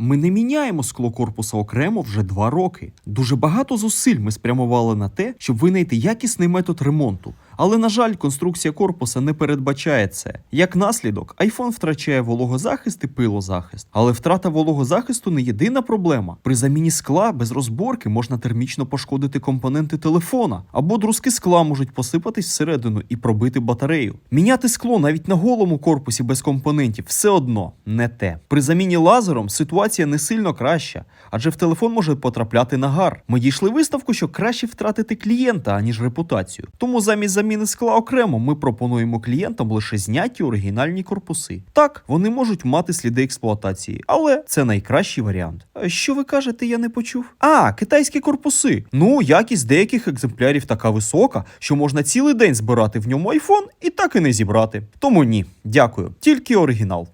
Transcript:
Ми не міняємо скло корпуса окремо вже два роки. Дуже багато зусиль ми спрямували на те, щоб винайти якісний метод ремонту. Але, на жаль, конструкція корпуса не передбачає це. Як наслідок, iPhone втрачає вологозахист і пилозахист. Але втрата вологозахисту не єдина проблема. При заміні скла без розборки можна термічно пошкодити компоненти телефона, або друзки скла можуть посипатись всередину і пробити батарею. Міняти скло навіть на голому корпусі без компонентів все одно не те. При заміні лазером ситуація не сильно краща, адже в телефон може потрапляти нагар. Ми дійшли виставку, що краще втратити клієнта, аніж репутацію. Тому замість заміни скла окремо ми пропонуємо клієнтам лише зняті оригінальні корпуси. Так, вони можуть мати сліди експлуатації, але це найкращий варіант. Що ви кажете, я не почув? А, китайські корпуси. Ну, якість деяких екземплярів така висока, що можна цілий день збирати в ньому айфон і так і не зібрати. Тому ні, дякую, тільки оригінал.